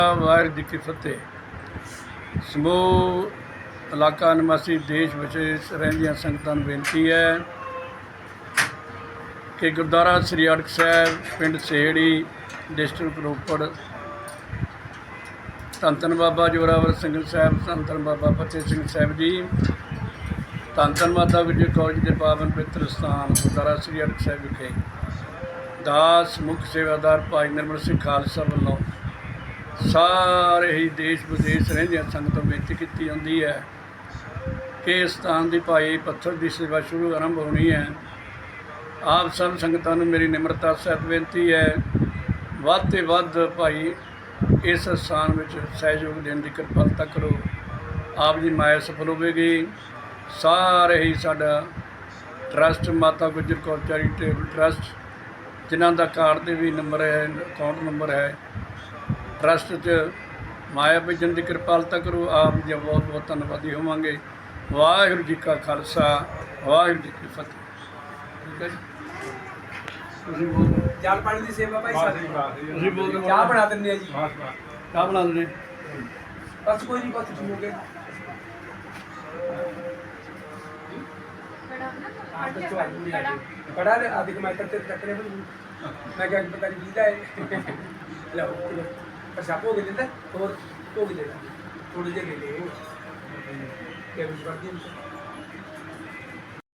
ਵਾਹਿਗੁਰੂ ਜੀ ਕੀ ਫਤਿਹ। ਸਮੂਹ ਇਲਾਕਾ ਨਿਵਾਸੀ ਦੇਸ਼ ਵਿਦੇਸ਼ ਰਹਿੰਦੀਆਂ ਸੰਗਤਾਂ ਨੂੰ ਬੇਨਤੀ ਹੈ ਕਿ ਗੁਰਦੁਆਰਾ ਸ੍ਰੀ ਅੜਕ ਸਾਹਿਬ, ਪਿੰਡ ਸੇੜੀ ਡਿਸਟ੍ਰਿਕਟ ਰੋਪੜ, ਧੰਨ ਧੰਨ ਬਾਬਾ ਜੋਰਾਵਰ ਸਿੰਘ ਸਾਹਿਬ, ਧੰਨ ਧੰਨ ਬਾਬਾ ਫਤਿਹ ਸਿੰਘ ਸਾਹਿਬ ਜੀ ਧੰਨ ਧੰਨ ਮਾਤਾ ਵਿਜੇ ਕੌਰ ਜੀ ਦੇ ਪਾਵਨ ਪਵਿੱਤਰ ਸਥਾਨ, ਗੁਰਦੁਆਰਾ ਸ੍ਰੀ ਅੜਕ ਸਾਹਿਬ ਵਿਖੇ। ਦਾਸ, ਮੁੱਖ ਸੇਵਾਦਾਰ ਭਾਈ ਨਿਰਮਲ ਸਿੰਘ ਖਾਲਸਾ ਵੱਲੋਂ ਸਾਰੇ ਹੀ ਦੇਸ਼ ਵਿਦੇਸ਼ ਰਹਿੰਦੀਆਂ ਸੰਗਤਾਂ ਬੇਨਤੀ ਕੀਤੀ ਜਾਂਦੀ ਹੈ ਕਿ ਇਸ ਸਥਾਨ ਦੀ ਭਾਈ ਪੱਥਰ ਦੀ ਸੇਵਾ ਸ਼ੁਰੂ ਆਰੰਭ ਹੋਣੀ ਹੈ। ਆਪ ਸਭ ਸੰਗਤਾਂ ਨੂੰ ਮੇਰੀ ਨਿਮਰਤਾ ਸਹਿਤ ਬੇਨਤੀ ਹੈ। ਵੱਧ ਤੇ ਵੱਧ ਭਾਈ ਇਸ ਸਥਾਨ ਵਿੱਚ ਸਹਿਯੋਗ ਦੇਣ ਦੀ ਕਿਰਪਾਲਤਾ ਕਰੋ। ਆਪ ਦੀ ਮਾਇਆ ਸਫਲ ਹੋਵੇਗੀ। ਸਾਰੇ ਹੀ ਸਾਡਾ ਟਰਸਟ ਮਾਤਾ ਗੁਜਰ ਕੌਰ ਚੈਰੀਟੇਬਲ ਟਰਸਟ ਜਿਨ੍ਹਾਂ ਦਾ ਕਾਰਡ ਤੇ ਵੀ ਨੰਬਰ ਹੈ ਅਕਾਊਂਟ ਨੰਬਰ ਹੈ। ਟਰਸਟ 'ਚ ਮਾਇਆ ਭੇਜਣ ਦੀ ਕਿਰਪਾਲਤਾ ਕਰੋ ਆਪ ਜੀ ਬਹੁਤ ਬਹੁਤ ਧੰਨਵਾਦੀ ਹੋਵਾਂਗੇ। ਵਾਹਿਗੁਰੂ ਜੀ ਕਾ ਖਾਲਸਾ ਵਾਹਿਗੁਰੂ ਜੀ ਕੀ ਫਤਿਹ। ਠੀਕ ਹੈ ਜੀ? ਤੁਸੀਂ ਬੋਲੋ। ਜਲ ਪਾਣੀ ਦੀ ਸੇਵਾ ਭਾਈ ਸਾਡੀ। ਤੁਸੀਂ ਬੋਲੋ। ਚਾਹ ਬਣਾ ਦਿੰਦੇ ਆ ਜੀ। ਚਾਹ ਬਣਾ ਬਸ ਕੋਈ ਨਹੀਂ ਬਸ ਠੀਕ ਹੋ ਗਿਆ। ਕੜਾ ਨੇ ਆਦਿਕ ਮੈਂ ਤੇ ਟੱਕਰੇ ਬਣ ਮੈਂ ਪਤਾ ਹੈ ਲਓ ਅੱਛਾ ਭੋਗ ਦਿੰਦਾ ਭੋਗ ਦੇਣਾ ਥੋੜੀ ਜਿਹੀ ਲੈ ਲੈ ਕੇ ਕੁਝ ਕਰਦੀ